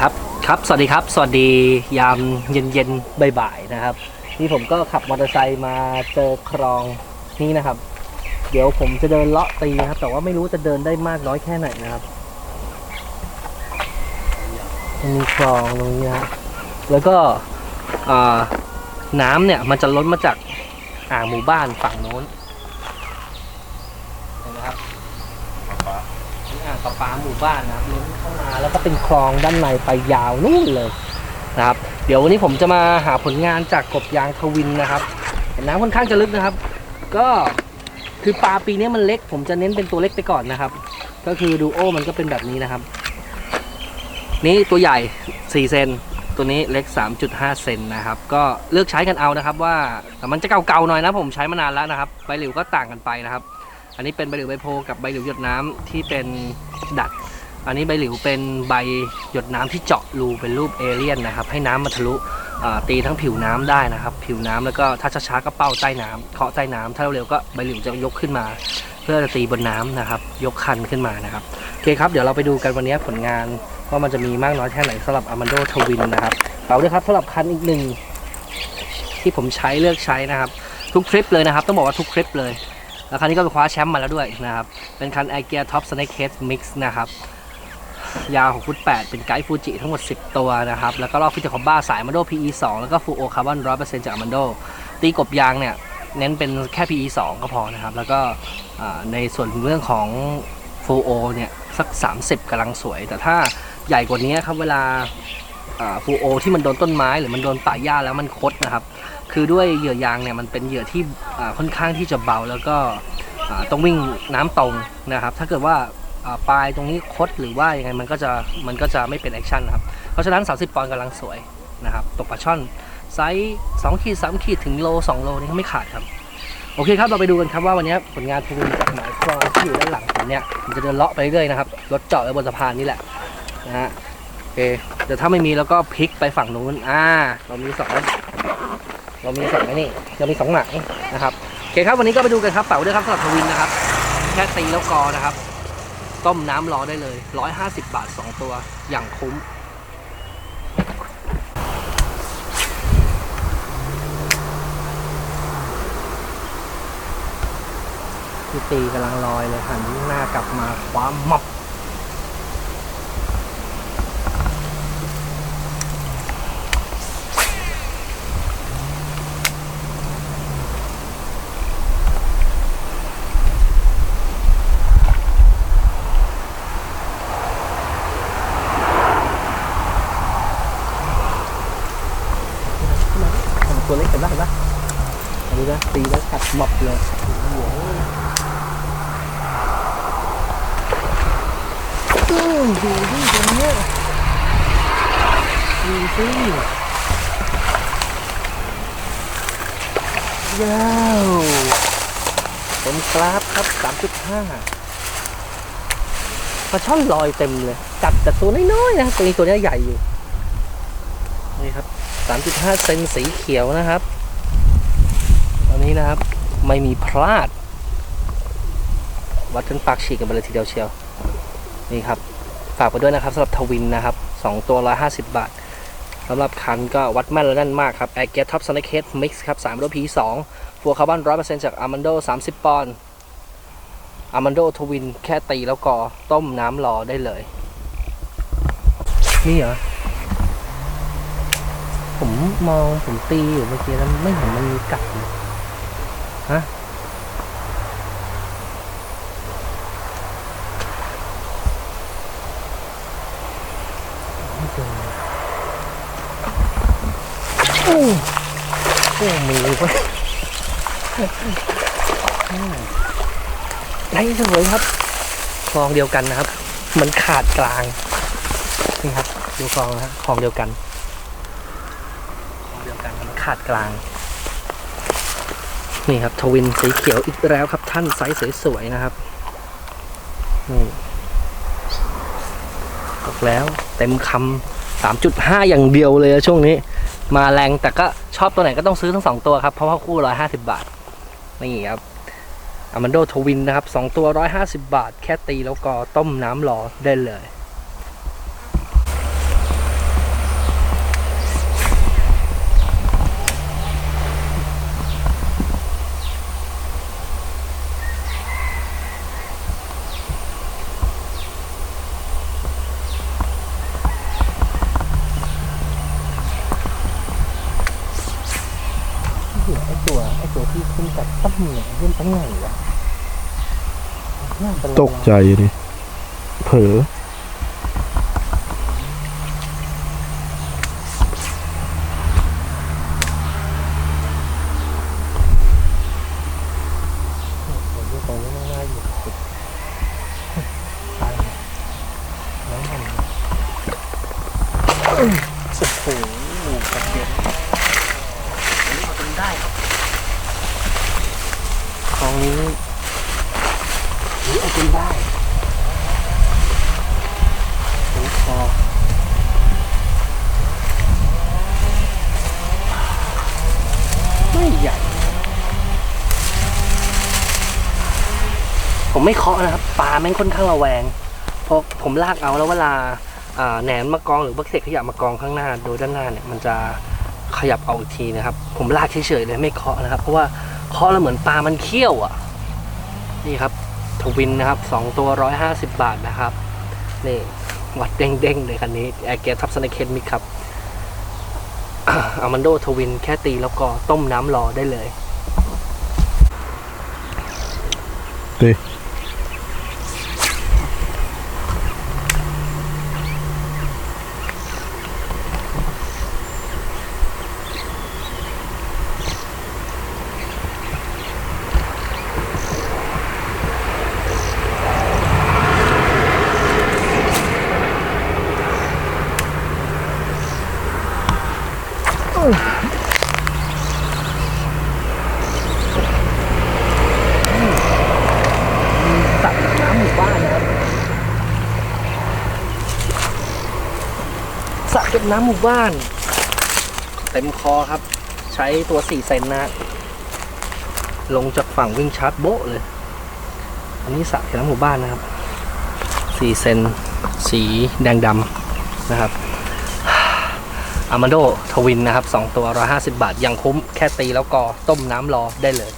ครับครับ สวัสดีครับ สวัสดียามเย็นเย็นบ่ายๆนะครับ นี่ผมก็ขับมอเตอร์ไซค์มาเจอคลองนี่นะครับ เดี๋ยวผมจะเดินเลาะตีนะครับ แต่ว่าไม่รู้จะเดินได้มากน้อยแค่ไหนนะครับมีคลองตรงนี้นะแล้วก็น้ำเนี่ยมันจะล้นมาจากอ่างหมู่บ้านฝั่งโน้นเห็นไหมครับเป็นอ่างประปาหมู่บ้านนะครับล้น แล้วก็เป็นคลองด้านในไปยาวนู่นเลยนะครับ เดี๋ยววันนี้ผมจะมาหาผลงานจากกบยางทวินนะครับเห็นน้ำค่อนข้างจะลึกนะครับ ก็คือปลาปีนี้มันเล็ก ผมจะเน้นเป็นตัวเล็กไปก่อนนะครับ ก็คือดูโอมันก็เป็นแบบนี้นะครับ นี่ตัวใหญ่ 4 เซนตัวนี้เล็ก 3.5 เซนนะครับ ก็เลือกใช้กันเอานะครับ ว่าแต่มันจะเก่าๆหน่อยนะผมใช้มานานแล้วนะครับใบหลิวก็ต่างกันไปนะครับ อันนี้เป็นใบหลิวใบโพกับใบหลิวหยดน้ำที่เป็นดัด อันนี้ใบหลิวเป็นใบหยดน้ำที่เจาะรูเป็นรูปเอเลี่ยนนะครับ ให้น้ำมาทะลุตีทั้งผิวน้ำได้นะครับ ผิวน้ำแล้วก็ถ้าช้าๆก็เป้าใต้น้ำเคาะใต้น้ำถ้าเร็วๆก็ใบหลิวจะยกขึ้นมา เพื่อจะตีบนน้ำนะครับ ยกคันขึ้นมานะครับโอเคครับเดี๋ยวเราไปดูกันวันนี้ผลงานว่ามันจะมีมากน้อยแค่ไหนสำหรับ Amando Twin นะครับเป่าด้วยครับสำหรับคันอีกหนึ่งที่ผมใช้เลือกใช้นะครับ ทุกทริปเลยนะครับ ต้องบอกว่าทุกทริปเลย แล้วครั้นี้ก็ไปคว้าแชมป์มาแล้วด้วยนะครับ เป็นคัน i อเกียท็อปสเน k เคสมิกซ์นะครับ ยาว6ฟุต8เป็นไกด์ฟูจิทั้งหมด 10 ตัวนะครับ แล้วก็รอบฟิตคอมบ้าสายมันโด PE 2แล้วก็ฟูโอคาร์บอน100%จากมันโด ตีกบยางเนี่ยเน้นเป็นแค่ PE 2ก็พอนะครับ แล้วก็ในส่วนเรื่องของฟูโอเนี่ยสัก 30กำลังสวย แต่ถ้าใหญ่กว่านี้ครับเวลาฟูโอที่มันโดนต้นไม้หรือมันโดนป่าหญ้าแล้วมันคดนะครับคือด้วยเหยื่อยางเนี่ยมันเป็นเหยื่อที่ค่อนข้างที่จะเบาแล้วก็ต้องวิ่งน้ำตรงนะครับ ถ้าเกิดว่า ปลายตรงนี้คดหรือว่ายังไงมันก็จะมันก็จะไม่เป็นแอคชั่นนะครับเพราะฉะนั้น 30 ปอนด์กำลังสวยนะครับตกปลาช่อนไซส์2ขีด3ขีดถึงโล 2 โลนี่ก็ไม่ขาดครับ โอเคครับเราไปดูกันครับว่าวันนี้ผลงานทูนจากหมายคลองที่อยู่ด้านหลังผมเนี่ยมันจะเดินเลาะไปเรื่อยนะครับรถจอดไว้บนสะพานนี่แหละนะฮะโอเคเดี๋ยวถ้าไม่มีแล้วก็พลิกไปฝั่งนู้นอ่าเรามีสองเรามีสองนี่เรามีสองหมายนะครับโอเคครับวันนี้ก็ไปดูกันครับเป่าด้วยครับสำหรับทวินนะครับแค่ตีแล้วกอนะครับ ต้มน้ำรอได้เลย 150 บาท 2 ตัวอย่างคุ้ม พี่ตีกำลังลอยเลยหันหน้ากลับมาคว้ามับ ทำตัวเล็กเห็นปะเห็นปะอันนี้นะตีแล้วกัดหมอบ เลยดูดิตรงเนี้ยดูสิว้าวผมกราฟครับ 3.5ปลาช่อนลอยเต็มเลยกัดแต่ตัวน้อยๆนะตัวนี้ตัวนี้ใหญ่อยู่ นี่ครับ 3.5 เซนสีเขียวนะครับ ตอนนี้นะครับ ไม่มีพลาด วัดจนปากฉีกกันไปเลยทีเดียวเชียว นี่ครับ ฝากไปด้วยนะครับสำหรับทวินนะครับ 2 ตัว 150 บาทสำหรับคันก็วัดแม่นและแน่นมากครับ a i r g e a r Top Snake Head Mix ครับ3โด P2 ฟัวคาร์บอน100%จาก Armando 30ปอนด์ Armando Twin แค่ตีแล้วก็ต้มน้ำรอได้เลย นี่เหรอ ผมมองผมตีอยู่เมื่อกี้แล้วไม่เห็นมันมีกัดเลย ฮะโอ้โอ้มีเว้ยอืมได้สวยครับคลองเดียวกันนะครับ มันขาดกลาง นี่ครับ ดูคลองนะฮะคลองเดียวกันคลองเดียวกันมันขาดกลาง นี่ครับทวินสีเขียวอีกแล้วครับท่านไซส์สวยๆนะครับนี่บอกแล้วเต็มคำสามจุดห้าอย่างเดียวเลยช่วงนี้ มาแรงแต่ก็ชอบตัวไหนก็ต้องซื้อทั้งสองตัวครับ เพราะว่าคู่ร้อยห้าสิบบาท นี่ครับอามันโดทวินนะครับสองตัวร้อยห้าสิบบาท แค่ตีแล้วก็ต้มน้ำรอได้เลย แบบตั้งเหนียวเล่นตั้งไหนวะน่าเป็นไรตกใจดิเผลอผมดูตรงนี้น่าอยู่สุดใช่แล้วมันโอ้โหกระเด็นอันนี้เอาจนได้ครับ คลองนี้นี่เอาจนได้โอ้คอไม่ใหญ่ ผมไม่เคาะนะครับ ปลาแม่งค่อนข้างระแวง เพราะผมลากเอาแล้วเวลาแหนมมากองหรือบักเสกขยับมากองข้างหน้า โดยด้านหน้าเนี่ยมันจะขยับเอาอีกทีนะครับ ผมลากเฉยๆเลยไม่เคาะนะครับ เพราะว่า เคาะแล้วเหมือนปลามันเคี้ยวอะ นี่ครับทวินนะครับสองตัวร้อยห้าสิบบาทนะครับ นี่วัดเด้งๆเลยคันนี้แอร์เกียร์ทับสนเคนมิกครับอามันโดทวินแค่ตีแล้วก็ต้มน้ำรอได้เลยดี สระน้ำหมู่บ้านนะครับ็บน้ำหมู่บ้าน เต็มคอครับ ใช้ตัวสี่เซนนะลงจากฝั่งวิ่งชาร์จโบะเลย อันนี้สระเก็บน้ำหมู่บ้านนะครับสี่เซนสีแดงดำนะครับอามาโดทวินนะครับสองตัวร้อยห้าสิบาท ยังคุ้มแค่ตีแล้วก็ต้มน้ำรอได้เลย